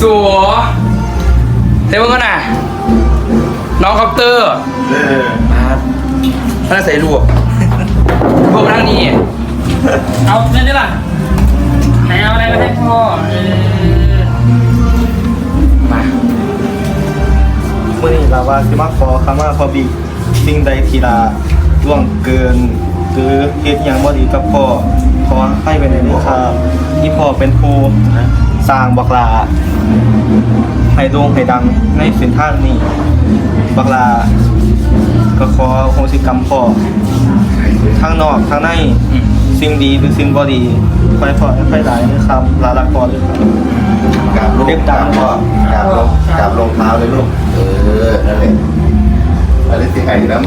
สัวเทเบิงกันน่ะ น้องคอปเตอร์เออมาถ้าใส่ลวกพวกนั่งนี่เอาเล่นได้ล่ะไหนเอาอะไรมาให้พ่อเออมาเมื่อนี้เราว่าสิมาขอคำว่าพอบีสิ่งใดที่ลาล่วงเกิน หรือเฮ็ดหยังบ่ดีกับพ่อขอให้ไปในนี้ครับที่พ่อเป็นผู้ สร้างบักลาให้โด่งให้ดังในเส้นทางนี้ บักลาก็ขอโหสิกรรมพ่อทางนอกทางในอืมสิ่งดีหรือสิ่งบ่ดีคอยพอให้หลายนะครับลาลักพอด้วยครับกราบลงเรียบตามพ่อกราบลงกราบลงเท้าเลยลูกเออนั่นแหละอะไรที่ไห้น้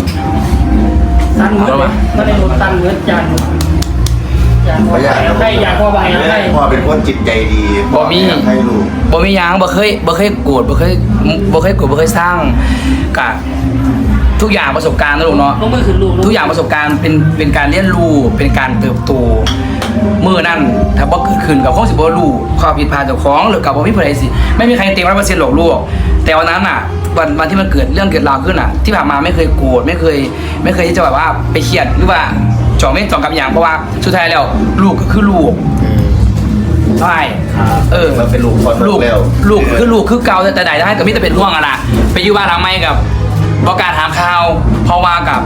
ำตันมืดเลยก็ได้รถตันมืดจา นจานพ่ใครอยากพ่อใบนะใครพ่อเป็นคนจิตใจดีพ่ออยากให้ลูกบ่มีหยังบ่เคยบ่เคยโกรธบ่เคยบ่เคยโกรธบ่เคยสร้างกะทุกอย่างประสบการณ์นะลูกเนาะลงมือขึ้นลูกทุกอย่างประสบการณ์เป็นเป็นการเรียนรู้เป็นการเติบโตมือนั่นถ้าบ่เกิดขึ้นกับข้อสิบ่รู้ความผิดพลาดเจ้าของหรือกับบ่มีผู้ใดสิ ไม่มีใครเต็มร้อยเปอร์เซ็นต์หรอกลูกแต่วันนั้นอะวันวันที่มันเกิดเรื่องเกิดราวขึ้นอะ ที่ผ่านมาไม่เคยโกรธไม่เคย ไม่เคยที่จะแบบว่าไปเครียดหรือว่า จ่องไม่จ่องกับอย่างเพราะว่าสุดท้ายแล้ว ลูกก็คือลูกใช่เออมันเป็นลูกคนลูกแล้วลูกคือลูกคือเก่าแต่แต่ใดได้กับมิแต่เป็นห่วงอะนะไปอยู่บ้านทางไม่กับบอกการถามข่าวเพราะว่ากับ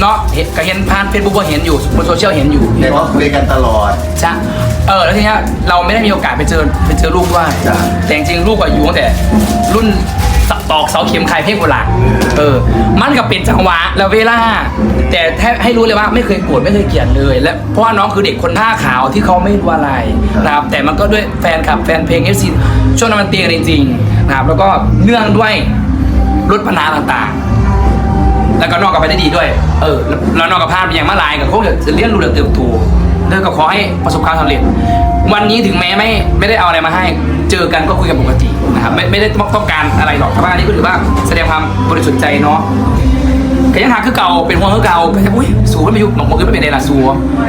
เนาะเห็นก็เห็นผ่านเฟซบุ๊กก็เห็นอยู่บนโซเชียลเห็นอยู่แต่ว่าคุยกันตลอดจ้ะเออแล้วทีเนี้ยเราไม่ได้มีโอกาสไปเจอไปเจอลูกด้วยจ้ะแต่จริงๆลูกก็อยู่ตั้งแต่รุ่นส ตอกเสาเข็มไข่เพ่งโบราณเออ มันก็เป็นจังหวะและเวลา แต่แท้ให้รู้เลยว่าไม่เคยโกรธไม่เคยเกลียดเลย และเพราะว่าน้องคือเด็กคนผ้าขาวที่เขาไม่รู้อะไรนะครับ แต่มันก็ด้วยแฟนคลับแฟนเพลงเอฟซีช่วงนั้นมันเตียกันจริงๆนะครับ แล้วก็เนื่องด้วยลดปัญหาต่างๆ แล้วก็นอกกับไปได้ดีด้วย เออ แล้วแล้วนอกกับพลาดไปอย่างมาลายกับคงจะเลี้ยงดูแลเติบโตเลิกก็ขอให้ประสบความสำเร็จ วันนี้ถึงแม้ไม่ไม่ได้เอาอะไรมาให้ เจอกันก็คุยกันปกตินะครับไม่ไม่ได้ต้องการอะไรหรอกแต่ว่าอันนี้ก็ถือว่าแสดงความบริสุทธิ์ใจเนาะก็ยังหาคือเก่าเป็นห่วงคือเก่าก็จะอุ้ยสูมันไปอยู่หนองมันก็ไม่เป็นไรล่ะสู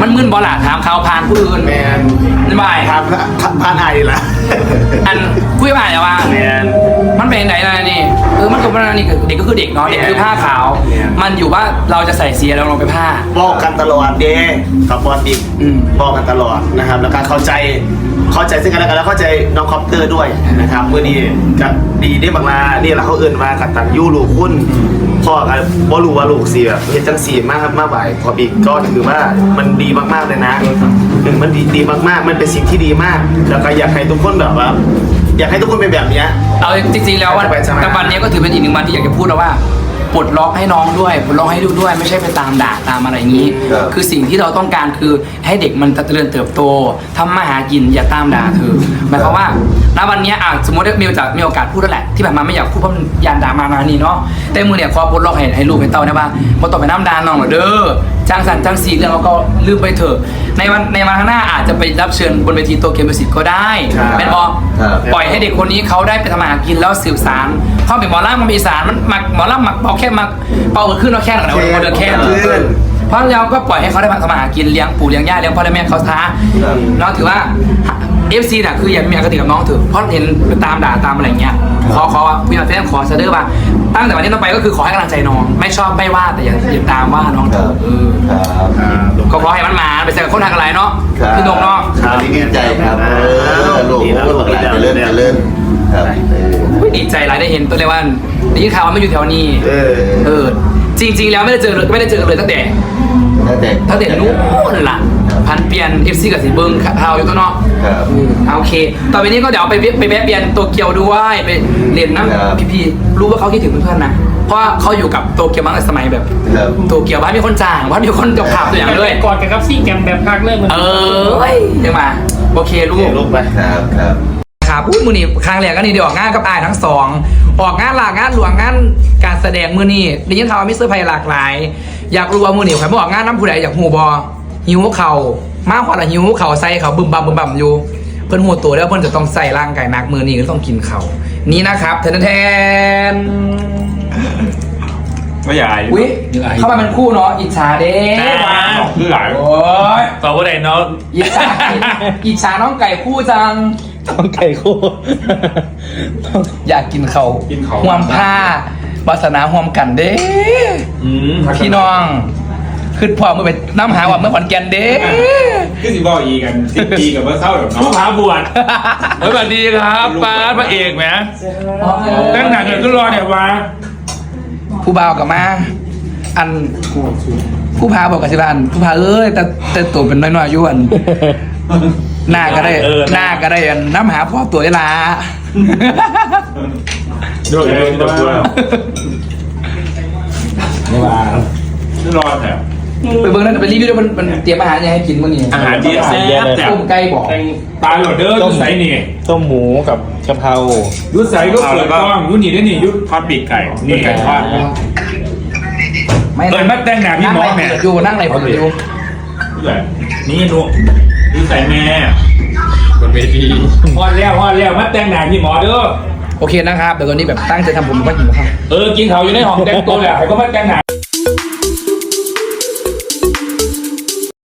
มันมึนบอล่ะถามข่าวผ่านผู้อื่นแมนไม่บายทานทานไอ้ละอันคุยผ่านแต่ว่าแมนมันเป็นไหนล่ะนี่ เออมันก็มันนี่คือเด็กก็คือเด็กเนาะเด็กคือผ้าขาว มันอยู่ว่าเราจะใส่เสียแล้วลงไปผ้า บอกกันตลอดเด้กับบอลดิกอืม บอกกันตลอดนะครับ แล้วก็เข้าใจเข้าใจซึ่งกันและกันแล้วเข้าใจน้องคอปเตอร์ด้วยนะครับเมื่อนี้ก็ดีได้บางมานี่แหละเขาเอื่นมากัตันยูลูกคุณพ่อกันบ่รู้ว่าลูกเสียเฮ็ดจังสีมากครับมาบ่ายพอบีกก็ถือว่ามันดีมากๆเลยนะถึงมันดีดีมากๆ มันเป็นสิ่งที่ดีมาก แล้วก็อยากให้ทุกคนแบบว่า อยากให้ทุกคนเป็นแบบเนี้ย เอาจริงๆแล้ววันจะไปสมัครแต่วันนี้ก็ถือเป็นอีกหนึ่งวันที่อยากจะพูดแล้วว่าปลดล็อกให้น้องด้วยปลดล็อกให้ลูกด้วยไม่ใช่ไปตามด่าตามอะไรอย่างนี้ ครับ คือสิ่งที่เราต้องการคือให้เด็กมันเจริญเติบโตทำมาหากินอย่าตามด่าเธอหมายความว่า ณวันนี้อะสมมติว่ามีโอกาสมีโอกาสพูดแล้วแหละที่ผ่านมาไม่อยากพูดเพราะมันยานด่ามามานี่เนาะแต่มือเนี่ยขอปลดล็อกให้ให้ลูกให้เต้านะว่าบ่ต้องไปน้ำด่าน้องหรอกเด้อจ้างสันจ้างสีเรื่องเราก็ลืมไปเถอะในวันในวันข้างหน้าอาจจะไปรับเชิญบนเวทีโตเกียวมิวสิกก็ได้ครับเป็นบอครับปล่อยให้เด็กคนนี้เขาได้ไปทำมาหากินแล้วสืบสารความเป็นหมอลำมันมีสารมันมักหมอลำมักเป่าแค่มักเป่าขึ้นเราแค่หนักนะวันเดินแค่ขึ้นเพราะเราก็ปล่อยให้เขาได้มาทำมาหากินเลี้ยงปู่เลี้ยงย่าเลี้ยงพ่อเลี้ยงแม่เขาท้าครับน้องถือว่า เอฟซีน่ะคืออย่ามีอคติกับน้องเถอะเพราะเห็นตามด่าตามอะไรเงี้ยขอขอพี่มาแฟนขอเสนอว่าตั้งแต่วันนี้ต่อไปก็คือขอให้กำลังใจน้อง ไม่ชอบไม่ว่าแต่อย่าอย่าตามว่าน้องเถอะเออครับ ก็ขอให้มันมาไปเจอกับคนทางอะไรเนาะครับพี่นงเนาะอันนี้ดีใจครับเออลูกลูกหลานจะเลื่อนจะเลื่อนครับเอออุ๊ยดีใจหลายได้เห็นตัวเลยว่าได้ยินข่าวว่าไม่อยู่แถวนี้เออเออจริง ๆ แล้วไม่ได้เจอเลยไม่ได้เจอกันเลยตั้งแต่ ตั้งแต่ ตั้งแต่นู้นล่ะพันเปลี่ยนเอฟซีกับสีเบิงข่าวอยู่ตัวเนาะ ครับอ่าโอเค ต่อไปนี้ก็เดี๋ยวไปเวไปแวะเปลี่ยนโตเกียวด้วยไปเรียนครัน้ำบพี่ๆรู้ว่าเขาคิดถึงเพื่อนๆนะ เพราะว่าเขาอยู่กับโตเกียวมาตั้งแต่สมัยแบบครับ โตเกียวบ้านมีคนจ้างบ้านมีคนกับภาพตัวอย่างเลยกอดกับครับซี่แกมแบบพักเลยเหมือนเออเฮ้ยเดี๋ยวมา โอเคลูก ลูกไปครับครับ ครับอุ้ยมือนี่ครั้งแรกก็นี่เดี๋ยวออกงานกับอายทั้งสอง ออกงานหลากงานหลวงงานการแสดงมือนี่ได้ยินข่าวว่ามิสเตอร์ไพหลากหลาย อยากรู้ว่ามือนี่ใครมาออกงานน้ำผู้ใดอยากหูบอหิวเข่า มาขวาละหิวเข่าใส่เขาบึมบัมบึมบัมอยู่ เพิ่นหัวตัวแล้วเพิ่นจะต้องใส่ร่างกายนักมือนี่ก็ต้องกินเข่านี่นะครับแทนแทนไม่ใหญ่อุ้ยเข้ามาเป็นคู่เนาะอิจฉาเด้คือหลายโอ้ยต่อว่าใดเนาะอิจฉาอิจฉาน้องไก่คู่จังต้องไก่โคต้องอยากกินเขาวกินข้าวห่วมผ้าวาสนาห่วมกันเด้อืมพี่น้อง ขึ้นพ่อมื่อไปน้ำหาว่าเมื่อขอนแก่นเด้คือสิบอกอีกันสิบปีกับเมื่อเท่าเดี๋ยวผู้พาบวชเฮ้ยสวัสดีครับป้าดพระเอกแหมตั้งหนักเลยก็รอเนี่ยว่าผู้บ่าวกับมา อันผู้พาบอกกับสิบานผู้พาเอ้ยแต่แต่ตัวเป็นน้อยๆอยู่อันหน้าก็ได้หน้าก็ได้อันน้ำหาพ่อตัวได้ละด้วยเลยตัวตัวไม่ว่าไม่รอดแต่ ไปเบิ่งนั่นไปรีวิวด้วยมันมันเตรียมอาหารยังให้กินมื้อนี้อาหารดีแซ่บแต่ต้มไก่บอกตายหลอดเด้อยุดใส่นี่ต้มหมูกับกะเพรายุดใส่ก็เปิดกล้องยุดนี่ได้นี่ยุดทอดปีกไก่นี่ไก่ทอดไม่เปิดมาแต่งหน้าพี่หมอแหม่นั่งไรอยู่นั่งไรผมอยู่นี่นุยุดใส่แม่บนเวทีพอดแล้วพอดแล้วมาแต่งหน้าพี่หมอเด้อโอเคนะครับเดี๋ยวตอนนี้แบบตั้งใจทำผมก็หิวข้าวเออกินเขาอยู่ในห้องแต่งตัวแหละใครก็มาแต่งหน้า